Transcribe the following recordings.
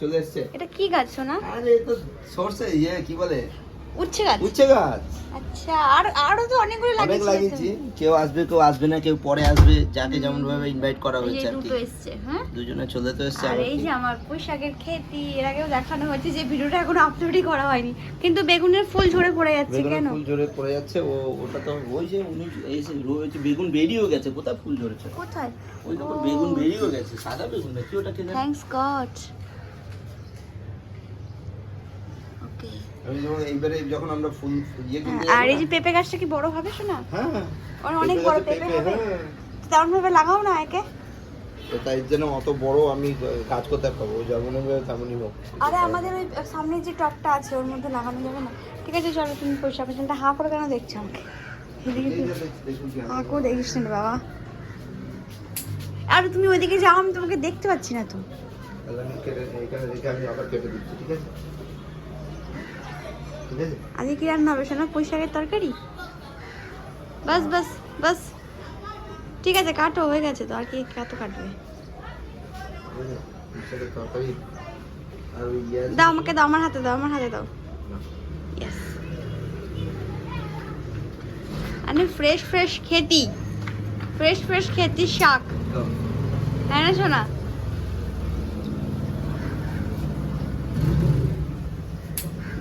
চলে এসছে। এটা কি গাছ সোনা? আরে তো সরষে ইয়ে কি বলে? উচ্ছে গাছ। উচ্ছে গাছ। আচ্ছা আর আরও তো অনেকগুলো অনেক লাগিয়েছি লাগিয়েছি। কেউ আসবে কেউ আসবে না কেউ পরে আসবে। যাকে যেমন ভাবে ইনভাইট করা হয়েছে আর কি। এসছে হ্যাঁ? দুজনে চলে তো এসছে আর এই যে আমার খেতি এর আগেও দেখানো হয়েছে যে ভিডিওটা এখনও আপলোডই করা হয়নি। কিন্তু বেগুনের ফুল ঝরে পড়ে যাচ্ছে কেন? ফুল ঝরে পড়ে যাচ্ছে ও ওটা তো ওই যে উনি রয়েছে বেগুন বেরিয়েও গেছে কোথায় ফুল ঝরেছে? কোথায়? ওই দেখো বেগুন বেরিয়েও গেছে সাদা বেগুন নাকি? ওটা কে থ্যাঙ্কস গড আমি যখন এইবারে যখন আমরা ফুল ইয়ে কিনতে আর এই যে পেঁপে গাছটা কি বড় হবে শোনা? হ্যাঁ। অনেক বড় পেঁপে হবে। হ্যাঁ। তেমন ভাবে লাগাও না একে। তো তাই জন্য অত বড় আমি কাজ করতে পারব যেমন হবে তেমনই হোক। আরে আমাদের ওই সামনে যে টপটা আছে ওর মধ্যে লাগানো যাবে না। ঠিক আছে চলো তুমি পয়সা পেছনটা হা করে কেন দেখছ আমাকে? দেখিস না বাবা। আর তুমি ওইদিকে যাও আমি তোমাকে দেখতে পাচ্ছি না তো। আমি কেটে এখানে রেখে আমি আবার কেটে দিচ্ছি ঠিক আছে? আজকে কি রান্না হবে শোনা? পুঁই শাকের তরকারি? বাস বাস বাস। ঠিক আছে কাটো হয়ে গেছে তো। আর কি কত কাটবে? ইয়ে দাও আমাকে দাও আমার হাতে দাও আমার হাতে দাও। ইয়েস মানে ফ্রেশ ফ্রেশ খেতি। ফ্রেশ ফ্রেশ খেতি শাক। হ্যাঁ না শোনা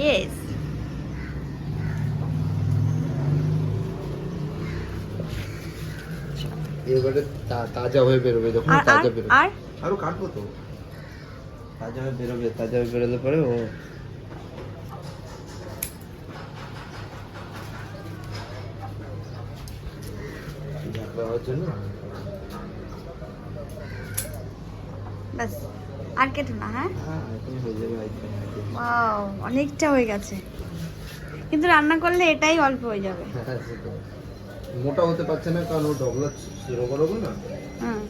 ইয়েস এবারে তাজা হয়ে বেরোবে যখন তাজা বেরোবে। আর? আরও কাটবো তো। তাজা হয়ে বেরোবে তাজা হয়ে বেরোলে পরে ও আর কেটো না হ্যাঁ? হ্যাঁ এখন হয়ে যাবে হয়তো। ওয়াও অনেকটা হয়ে গেছে। কিন্তু রান্না করলে এটাই অল্প হয়ে যাবে। হ্যাঁ, মোটা হতে পারছে না কারণ ও ডগলা রোগা না হুম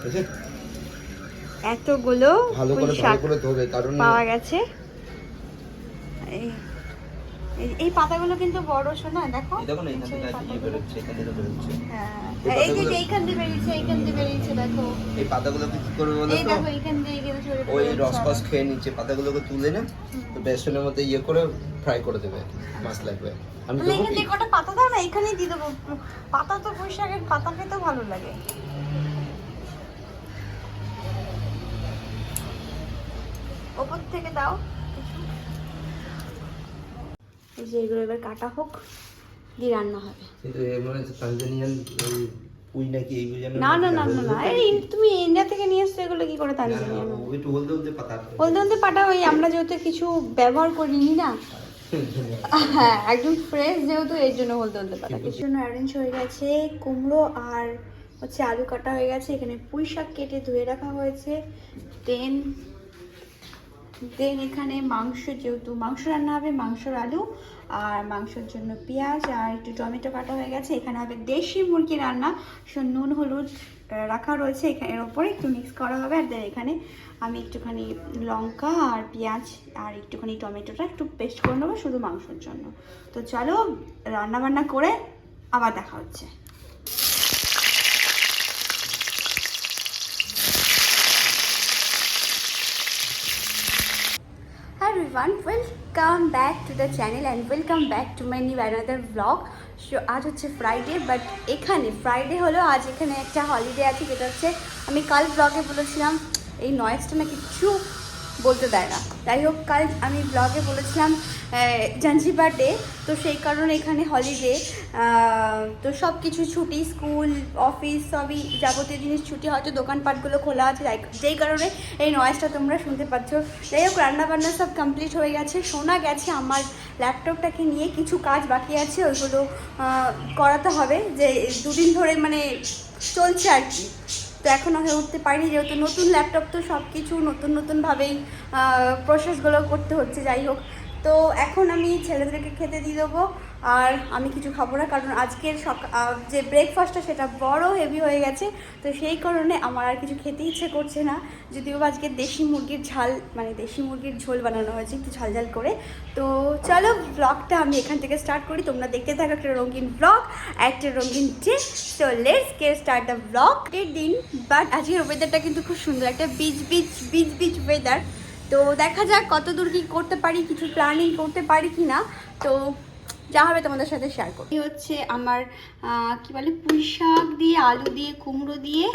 বুঝলে? এতগুলো ভালো করে ভালো করে ধোবে কারণ পাওয়া গেছে। এই- এই- পাতাগুলো কিন্তু বড় শোনা দেখো। এই দেখো না এখান থেকে ইয়ে। বেরোচ্ছে এখান থেকে বেরোচ্ছে। হ্যাঁ এই যে এইখান দিয়ে বেরিয়েছে এইখান দিয়ে বেরিয়েছে দেখো। এই পাতাগুলোকে কি করবে বলো এই দেখো এইখান দিয়ে ওই যাচ্ছে রসকস খেয়ে নিচ্ছে পাতাগুলোকে তুলে না তো বেসনের মধ্যে ইয়ে করে ফ্রাই করে দেবে মাছ লাগবে। আমি দেবো কি? কটা পাতা দাও না এখানেই দিয়ে দেবো। পাতা তো পুঁই পাতা খেতেও ভালো লাগে। ওপর থেকে দাও। যে এগুলো এবার কাটা হোক দিয়ে রান্না হবে। না না না না না তুমি ইন্ডিয়া থেকে নিয়ে এসছো এগুলো কি করে হলদে পাটা ওই আমরা যেহেতু কিছু ব্যবহার করিনি না হ্যাঁ একদম ফ্রেশ যেহেতু এর জন্য এর জন্য অ্যারেঞ্জ হয়ে গেছে কুমড়ো আর হচ্ছে আলু কাটা হয়ে গেছে এখানে পুঁই শাক কেটে ধুয়ে রাখা হয়েছে দেন দেন এখানে মাংস যেহেতু মাংস রান্না হবে মাংসর আলু আর মাংসের জন্য পেঁয়াজ আর একটু টমেটো কাটা হয়ে গেছে। এখানে হবে দেশি মুরগি রান্না। নুন, হলুদ রাখা রয়েছে এখানে এর ওপরে একটু মিক্স করা হবে। আর দেন এখানে আমি একটুখানি লঙ্কা আর পেঁয়াজ আর একটুখানি টমেটোটা একটু পেস্ট করে নেব শুধু মাংসের জন্য। তো চলো রান্না বান্না করে আবার দেখা হচ্ছে। Everyone, welcome back to the channel and welcome back to my new another vlog. So আজ হচ্ছে ফ্রাইডে বাট এখানে ফ্রাইডে হলো আজ এখানে একটা হলিডে আছে যেটা হচ্ছে আমি কাল ব্লগে বলেছিলাম এই নয়েজটা না কিচ্ছু বলতে দেয় না। যাই হোক, কাল আমি ব্লগে বলেছিলাম জাঞ্জিবার ডে তো সেই কারণে এখানে হলিডে তো সব কিছু ছুটি স্কুল অফিস সবই যাবতীয় জিনিস ছুটি, হয়তো দোকানপাটগুলো খোলা আছে, যাই- কারণে এই নয়েজটা তোমরা শুনতে পাচ্ছ। যাই হোক, রান্নাবান্না সব কমপ্লিট হয়ে গেছে শোনা গেছে আমার ল্যাপটপটাকে নিয়ে, কিছু কাজ বাকি আছে, ওইগুলো করাতে হবে, যে দুদিন ধরে মানে চলছে আর কি। তো এখনও হয়ে উঠতে পারিনি, যেহেতু নতুন ল্যাপটপ তো সব কিছু নতুন নতুনভাবেই প্রসেসগুলো করতে হচ্ছে, যাই হোক। তো এখন আমি ছেলেদেরকে খেতে দিয়ে দেবো। আর আমি কিছু খাব না, কারণ আজকের যে ব্রেকফাস্টটা সেটা বড় হেভি হয়ে গেছে, তো সেই কারণে আমার আর কিছু খেতে ইচ্ছে করছে না। যদিও আজকে দেশি মুরগির ঝাল মানে দেশি মুরগির ঝোল বানানো হয়েছে একটু ঝাল ঝাল করে। তো চলো ব্লগটা আমি এখান থেকে স্টার্ট করি। তোমরা দেখতে থাকো একটা রঙিন ব্লগ একটা রঙিন ডে সো লেটস কে স্টার্ট দ্য ব্লগ এর দিন। বাট আজকের ওয়েদারটা কিন্তু খুব সুন্দর, একটা beach beach beach beach weather তো দেখা যাক কত দূর কি করতে পারি, কিছু প্ল্যানিং করতে পারি কি না তো যা হবে তোমাদের সাথে শেয়ার করি এই হচ্ছে আমার কি বলে পুঁই শাক দিয়ে, আলু দিয়ে, কুমড়ো দিয়ে,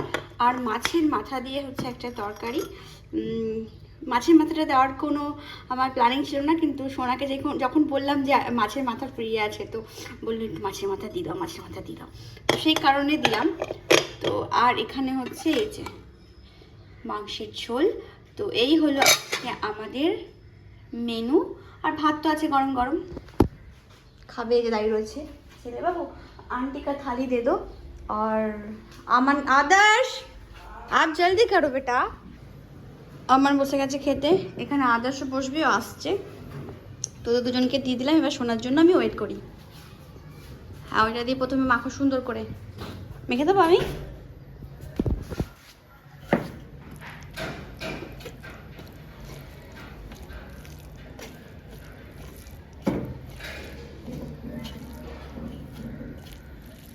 আর মাছের মাথা দিয়ে হচ্ছে একটা তরকারি। মাছের মাথাটা দেওয়ার কোনো আমার প্ল্যানিং ছিল না, কিন্তু সোনাকে যখন যখন বললাম যে মাছের মাথা ফ্রি আছে তো বলল, একটু মাছের মাথা দিয়ে দাও, মাছের মাথা দিয়ে দাও। সেই কারণে দিলাম। তো আর এখানে হচ্ছে এই যে মাংসের ঝোল। তো এই হলো আমাদের মেনু আর ভাত তো আছে গরম গরম। খাবে এই যে দাঁড়িয়ে রয়েছে ছেলে বাবু आंटी का थाली दे दो और अमन आदर्श आप जल्दी करो बेटा আমার বসে গেছে খেতে এখানে আদর্শ বসবেও আসছে তোদের দুজনকে দিয়ে দিলাম এবার শোনার জন্য আমি ওয়েট করি হ্যাঁ ওইটা দিয়ে প্রথমে মাখো সুন্দর করে মেখে দেবো আমি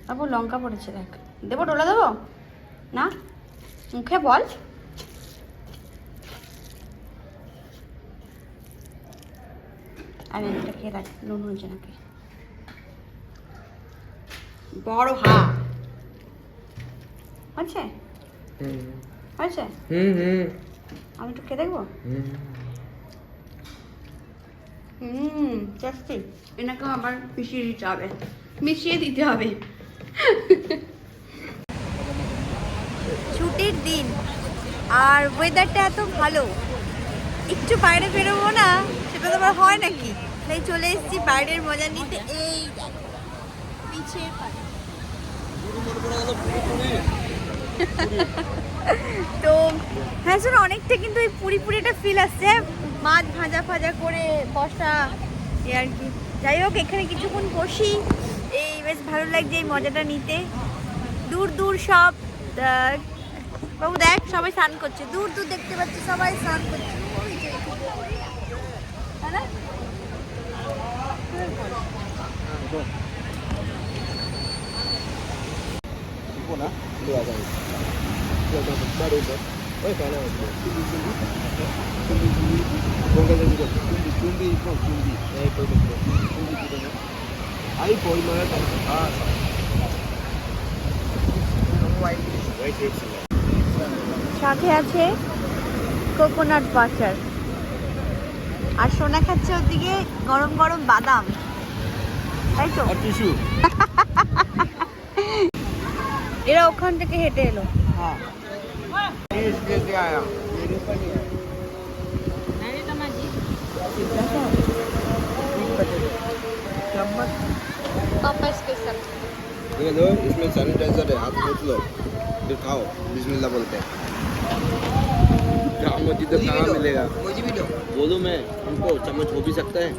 বাবু লঙ্কা পড়েছে দেখ। দেবো ডোলা দেবো? না? মুখে বল। আরে এটা খেয়ে দেখ নুন হয়েছে নাকি? বড় হা। হচ্ছে হয়েছে? হুম হুম। আমি একটু খেয়ে দেখব? হুম। টেস্টি এনাকেও আবার মিশিয়ে দিতে হবে। মিশিয়ে দিতে হবে। ছুটির দিন। আর ওয়েদারটা এত ভালো। একটু বাইরে বেরোবো না, সেটা তো হয় নাকি? তাই চলে এসেছি বাইরের মজা নিতে। এই তো হ্যাঁ শোনো, অনেকটা কিন্তু ওই পুরি পুরি একটা ফিল আসছে। মাছ ভাজা ফাজা করে বসা। এ আর কি। যাই হোক, এখানে কিছুক্ষণ বসি। বেশ ভালো লাগছে এই মজাটা নিতে। দূর দূর সব বাবু দেখ, সবাই স্নান করছে। দূর দূর দেখতে পাচ্ছি সবাই স্নান করছে। वाइट रेड से সাথে আছে কোকোনাট বাটার আর সোনা খাচ্ছে ওদিকে গরম গরম বাদাম তাই তো और टिश्यू এরা ওখান থেকে হেঁটে এলো हाँ ये इसलिए क्या आया मेरे ऊपर नहीं आया पापा स्पेशल ये लो इसमें सैनिटाइजर है हाथ पोछ लो फिर खाओ बिस्मिल्लाह बोलते हैं चम्मच इधर कहाँ मिलेगा बोलूँ मैं उनको चम्मच हो भी सकता है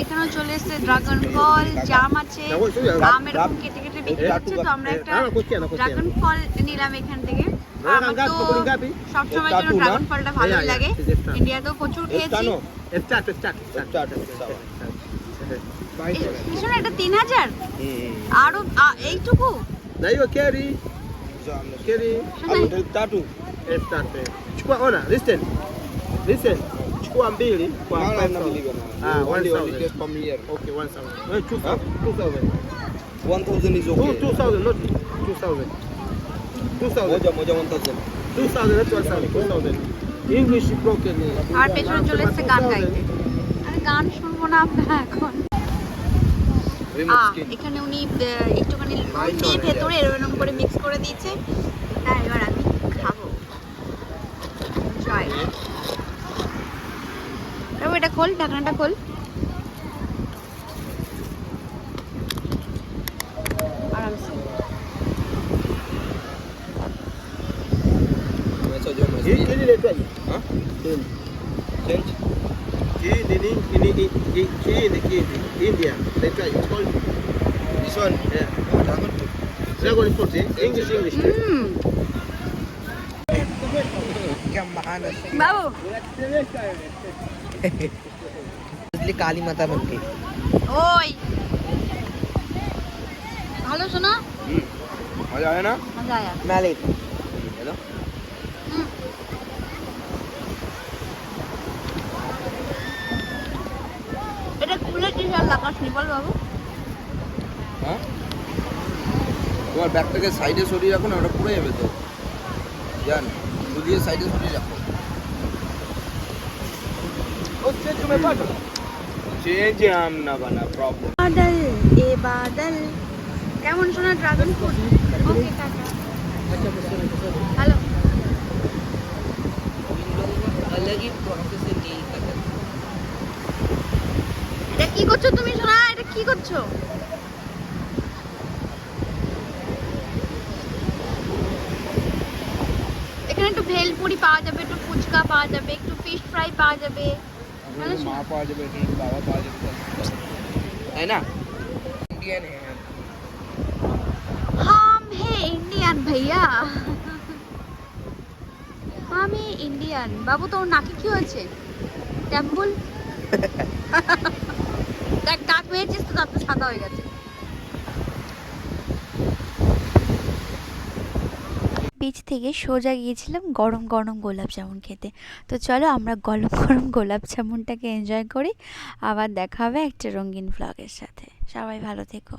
এখানেও চলে এসেছে ড্রাগন ফল জাম আছে না, ওই শুধু আম রাত- এরকম কেটে কেটে বিক্রি রাত- হচ্ছে তো আমরা একটা না, না, করছি না, করছি না। ড্রাগন ফল নিলাম এখান থেকে সবসময় জন্য ড্রাগন ফলটা ভালো লাগে ইন্ডিয়াতেও প্রচুর খেয়েছি পিছনে এটা তিন হাজার আরও এইটুকু যাই হোক carry carry tattoo chukua ona listen listen chukua mbili kwa ah 1000 just come here okay 1000 2000 2000 1000 is okay 2000 not 2000 2000 Moja moja 1000. 2000 not 1000 2000 english broken. আর পেছনে চলে এসেছে গান গাইতে। আরে গান শুনব না আমরা এখন। আহ, এখানে উনি একটুখানি নুন দিয়ে ভেতরে এরকম করে মিক্স করে দিয়েছে। এটা এবার আমি খাব। জয় এটা খোল ঢাকনাটা খোল। They try. It's called this one. Yeah. Dragon fruit. Eh? English, English. Mm. बाबू काली माता बन गई ओए हेलो सुना मजा आया ना मजा आया मैं ले हेलो লাগাসনি বল বাবু? হ্যাঁ? তোমার ব্যাগটাকে সাইডে সরিয়ে রাখো না ওটা পুড়ে যাবে তো। জান দুদিকে সাইডে সরিয়ে রাখো. বাদল এ বাদল। কেমন শোনা dragon fruit okay tata. Hello এটা কি করছ তুমি সোনা? এটা কি করছ? এখানে একটু ভেলপুরি পাওয়া যাবে একটু ফুচকা পাওয়া যাবে একটু ফিশ ফ্রাই পাওয়া যাবে। মা পাওয়া ইন্ডিয়ান হাম হে আমি ইন্ডিয়ান বাবু তোর নাকি কি হয়েছে? টেম্পল দেখ দাঁত পেয়েছিস তো সাদা হয়ে গেছে। বিচ থেকে সোজা গিয়েছিলাম গরম গরম গোলাপ জামুন খেতে। তো চলো আমরা গরম গরম গোলাপ জামুনটাকে এনজয় করি। আবার দেখা হবে একটা রঙিন ব্লগের সাথে। সবাই ভালো থেকো।